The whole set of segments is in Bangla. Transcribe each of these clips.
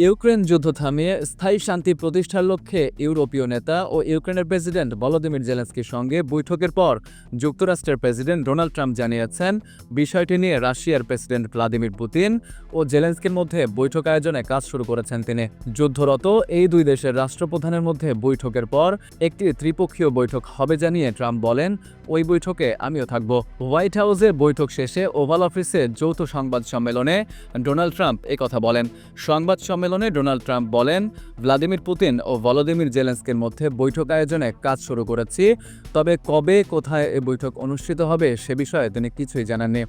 ইউক্রেন যুদ্ধ থামিয়ে স্থায়ী শান্তি প্রতিষ্ঠার লক্ষ্যে ইউরোপীয় নেতা ও ইউক্রেনের প্রেসিডেন্ট ভলোদিমির জেলেন্সকির সঙ্গে বৈঠকের পর যুক্তরাষ্ট্রের প্রেসিডেন্ট ডোনাল্ড ট্রাম্প জানিয়েছেন, বিষয়টি নিয়ে রাশিয়ার প্রেসিডেন্ট ভ্লাদিমির পুতিন ও জেলেন্সকির মধ্যে বৈঠক আয়োজনে কাজ শুরু করেছেন তিনি। যুদ্ধরত এই দুই দেশের রাষ্ট্রপ্রধানের মধ্যে বৈঠকের পর একটি ত্রিপক্ষীয় বৈঠক হবে জানিয়ে ট্রাম্প বলেন, ওই বৈঠকে আমিও থাকব। হোয়াইট হাউসে বৈঠক শেষে ওভাল অফিসে যৌথ সংবাদ সম্মেলনে ডোনাল্ড ট্রাম্প কথা বলেন। সংবাদ সম্মেলনে ডোনাল্ড ট্রাম্প বলেন, ভ্লাদিমির পুতিন ও ভলোদিমির জেলেন্সকের মধ্যে বৈঠক আয়োজনে কাজ শুরু করেছি। তবে কবে, কোথায় এই বৈঠক অনুষ্ঠিত হবে সে বিষয়ে তিনি কিছুই জানাননি।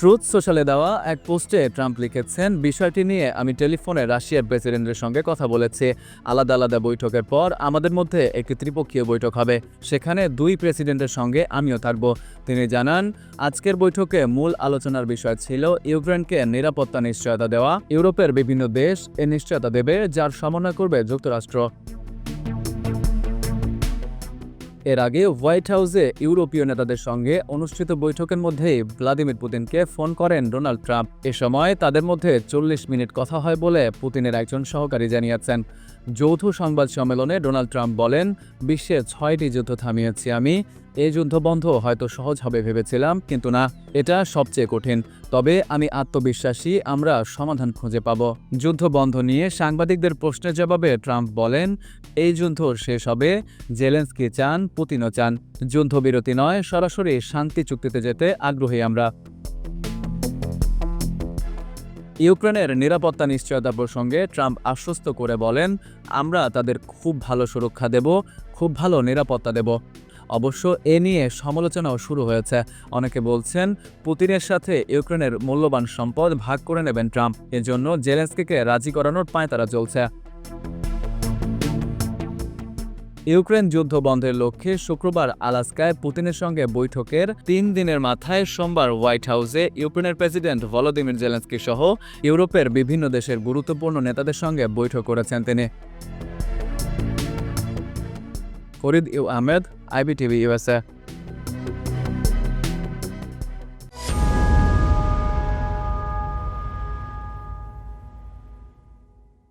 ট্রুথ সোশ্যালে দেওয়া এক পোস্টে ট্রাম্প লিখেছেন, বিষয়টি নিয়ে আমি টেলিফোনে রাশিয়ার প্রেসিডেন্টের সঙ্গে কথা বলেছি। আলাদা আলাদা বৈঠকের পর আমাদের মধ্যে একটি ত্রিপক্ষীয় বৈঠক হবে। সেখানে দুই প্রেসিডেন্টের সঙ্গে আমিও থাকব। তিনি জানান, আজকের বৈঠকে মূল আলোচনার বিষয় ছিল ইউক্রেনকে নিরাপত্তা নিশ্চয়তা দেওয়া। ইউরোপের বিভিন্ন দেশ এ নিশ্চয়তা দেবে, যার সমন্বয় করবে যুক্তরাষ্ট্র। এর আগে হোয়াইট হাউসে ইউরোপীয় নেতাদের সঙ্গে অনুষ্ঠিত বৈঠকের মধ্যেই ভ্লাদিমির পুতিনকে ফোন করেন ডোনাল্ড ট্রাম্প। এ সময় তাদের মধ্যে চল্লিশ মিনিট কথা হয় বলে পুতিনের একজন সহকারী জানিয়েছেন। যৌথ সংবাদ সম্মেলনে ডোনাল্ড ট্রাম্প বলেন, বিশ্বে ছয়টি যুদ্ধ থামিয়েছি আমি। এই যুদ্ধ বন্ধ, হয়তো সহজ হবে ভেবেছিলাম, কিন্তু না, এটা সবচেয়ে কঠিন। তবে আমি আত্মবিশ্বাসী, আমরা সমাধান খুঁজে পাব। যুদ্ধ বন্ধ নিয়ে সাংবাদিকদের প্রশ্নের জবাবে ট্রাম্প বলেন, এই যুদ্ধ শেষ হবে। জেলেন্সকি চান, পুতিনও চান। যুদ্ধবিরতি নয়, সরাসরি শান্তি চুক্তিতে যেতে আগ্রহী আমরা। ইউক্রেনের নিরাপত্তা নিশ্চয়তা প্রসঙ্গে ট্রাম্প আশ্বস্ত করে বলেন, আমরা তাদের খুব ভালো সুরক্ষা দেব, খুব ভালো নিরাপত্তা দেব। অবশ্য এ নিয়ে সমালোচনাও শুরু হয়েছে। অনেকে বলছেন, পুতিনের সাথে ইউক্রেনের মূল্যবান সম্পদ ভাগ করে নেবেন ট্রাম্প। এজন্য জেলেন্সকিকে রাজি করানোর পায়তারা চলছে। ইউক্রেন যুদ্ধ বন্ধের লক্ষ্যে শুক্রবার আলাস্কায় পুতিনের সঙ্গে বৈঠকের তিন দিনের মাথায় সোমবার হোয়াইট হাউসে ইউক্রেনের প্রেসিডেন্ট ভলোদিমির জেলেন্সকি সহ ইউরোপের বিভিন্ন দেশের গুরুত্বপূর্ণ নেতাদের সঙ্গে বৈঠক করেছেন তিনি। Farid U Ahmed, IBTV USA